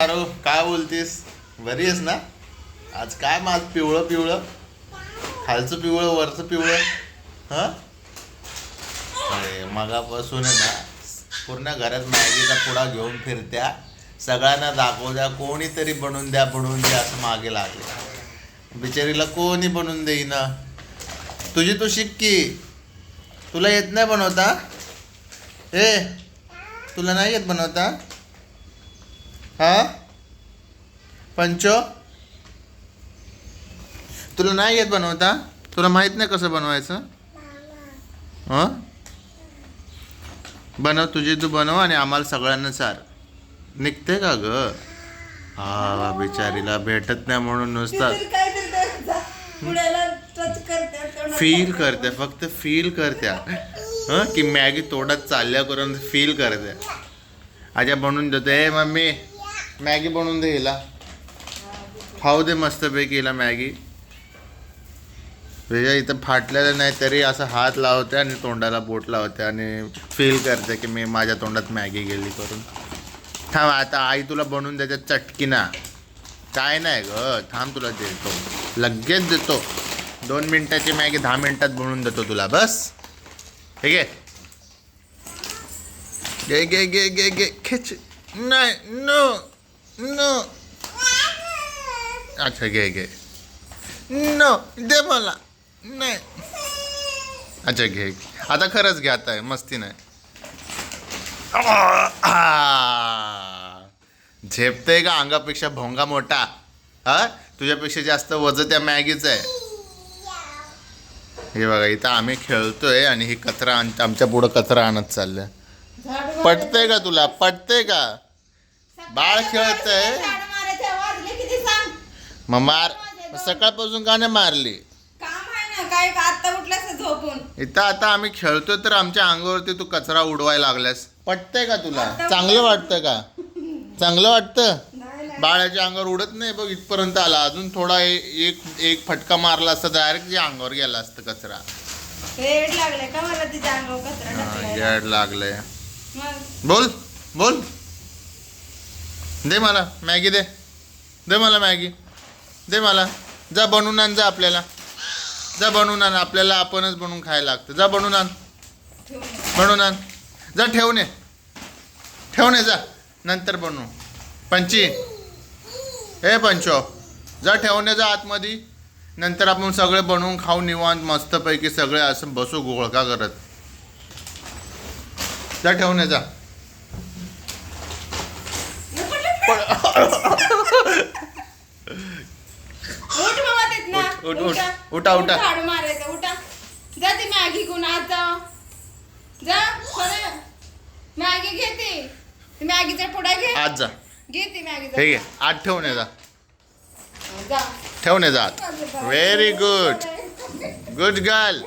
अरे काय बोलतेस? बरी आहेस ना? आज काय माझ पिवळं पिवळं? खालचं पिवळं वरचं पिवळं? हा? अरे मगापासून आहे ना पूर्ण घरात मॅगीचा पुडा घेऊन फिरत्या. सगळ्यांना दाखवू द्या कोणीतरी बनवून द्या बनवून द्या असं मागे लागले. बिचारीला कोणी बनवून देईना? तुझी तू शिक की तुला येत नाही बनवता? ए तुला नाही येत बनवता? हा? पंचो? तुला नाही येत बनवता? तुला माहीत नाही कसं बनवायचं? हं? बनव तुझी तू बनव आणि आम्हाला सगळ्यांना चार निघते का ग? हा बिचारीला भेटत नाही म्हणून नुसतं. फील. करते फक्त फील करत्या हं? की मॅगी तोंडात चालल्या करून फील करते. आजा बनवून देते. ए मम्मी. मॅगी बनवून दे हिला. खाऊ दे मस्तपैकी हिला मॅगी. म्हणजे इथं फाटलेलं नाही तरी असं हात लावते आणि तोंडाला बोट लावते आणि फील करते की मी माझ्या तोंडात मॅगी गेली करून. थांब आता आई तुला बनवून देते चटकीना. काय नाही ग थांब तुला देतो. लगेच देतो. दोन मिनटाची मॅगी दहा मिनटात बनवून देतो तुला बस. ठीक आहे गे घे गे घे गे खेच. नाही नो. नो अच्छा घे घे नो दे मला नाही अच्छा घे आता खरंच घे आता मस्ती नाही आ. झेपतंय का अंगापेक्षा भोंगा मोठा हा तुझ्यापेक्षा जास्त वजन त्या मॅगीचं आहे हे बघा इथं आम्ही खेळतोय आणि ही कचरा आण आमच्या पुढं कचरा आणत चाललंय पटतंय का तुला पटतंय का. बाळ किती सांग. मग मार. सकाळपासून का नाही मारली? काम आहे ना काय का आत्ता उठल्यास झोपून? इथं आता आम्ही खेळतोय तर आमच्या अंगावरती तू कचरा उडवायला लागल्यास. पटतंय का तुला? चांगलं वाटतं का? चांगलं वाटतं. बाळाच्या अंगावर उडत नाही बघ इथपर्यंत आला. अजून थोडा एक एक फटका मारला असता डायरेक्ट अंगावर गेला असतं कचरा. वेड लागले का मला तिच्या अंगावर कचरा येड लागलंय. बोल बोल. दे मला मॅगी दे. दे मला मॅगी. दे मला. जा बनवून आण जा आपल्याला. जा बनवून आण आपल्याला आपणच बनवून खायला लागतं. जा बनवून आण. बनवून आण. जा ठेवणे ठेवणे जा. नंतर बनवू. पंची. ए पंचो. जा ठेवणे जा आतमध्ये. नंतर आपण सगळे बनवून खाऊ निवांत मस्तपैकी सगळे असं बसू गोळका करत. जा ठेवणे जा. उठ, उठ, उठ. उठा. झाडू मारायचं उठा. जा ती मॅगी घेऊन आज जा जा. मॅगी घे ती. मॅगीचा पुडा घे. आत जा. घे ती मॅगीचा हे घे आत ठेवणे जा. जा. ठेवणे जा आत. Very good good girl